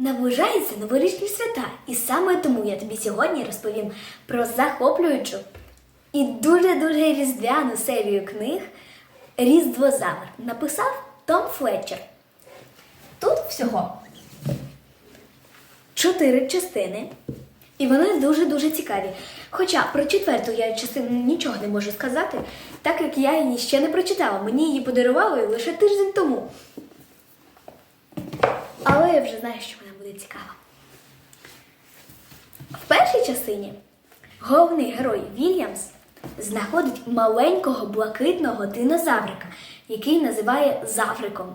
Наближаються новорічні свята, і саме тому я тобі сьогодні розповім про захоплюючу і дуже-дуже різдвяну серію книг Різдвозавр написав Том Флетчер. Тут всього чотири частини, і вони дуже-дуже цікаві. Хоча про четверту я частину нічого не можу сказати, так як я її ще не прочитала. Мені її подарували лише тиждень тому. Але я вже знаю, що вона цікава. В першій частині головний герой Вільямс знаходить маленького блакитного динозаврика, який називає Завриком.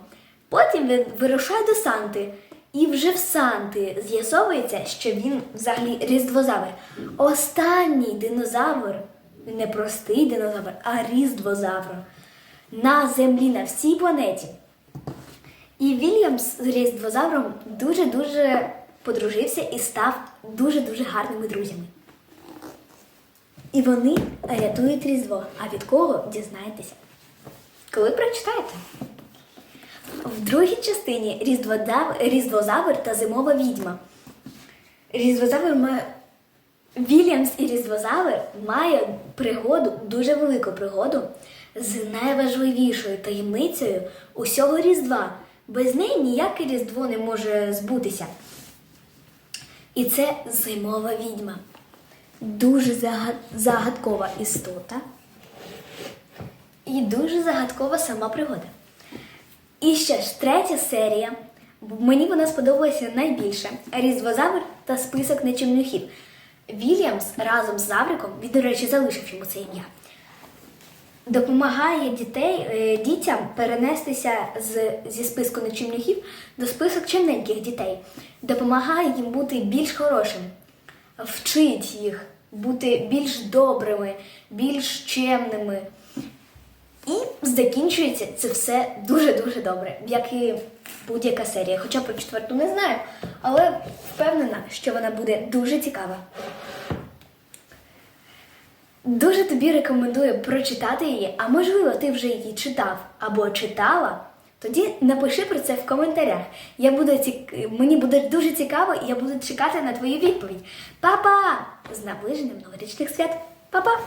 Потім він вирушає до Санти, і вже в Санти з'ясовується, що він взагалі різдвозавр. Останній динозавр, не простий динозавр, а різдвозавр на землі на всій планеті. І Вільямс з різдвозавром дуже-дуже подружився і став дуже-дуже гарними друзями. І вони рятують Різдво. А від кого дізнаєтеся? Коли прочитаєте? В другій частині Різдводав... Різдвозавр та Зимова відьма. Різдвозавр має. Вільямс і Різдвозавр має пригоду, дуже велику пригоду з найважливішою таємницею усього Різдва. Без неї ніяке Різдво не може збутися. І це зимова відьма. Дуже загадкова істота. І дуже загадкова сама пригода. І ще ж третя серія. Мені вона сподобалася найбільше. Різдвозавр та список нечемнюхів. Вільямс разом з Завриком, він, до речі, залишив йому це ім'я. Допомагає дітей, е, дітям перенестися з, зі списку нечемнюхів до список чемненьких дітей. Допомагає їм бути більш хорошим, вчить їх бути більш добрими, більш чемними. І закінчується це все дуже-дуже добре, як і будь-яка серія. Хоча про четверту не знаю, але впевнена, що вона буде дуже цікава. Дуже тобі рекомендую прочитати її, а можливо, ти вже її читав або читала. Тоді напиши про це в коментарях. Я буду цік... Мені буде дуже цікаво, і я буду чекати на твою відповідь. Па-па! З наближенням новорічних свят. Па-па!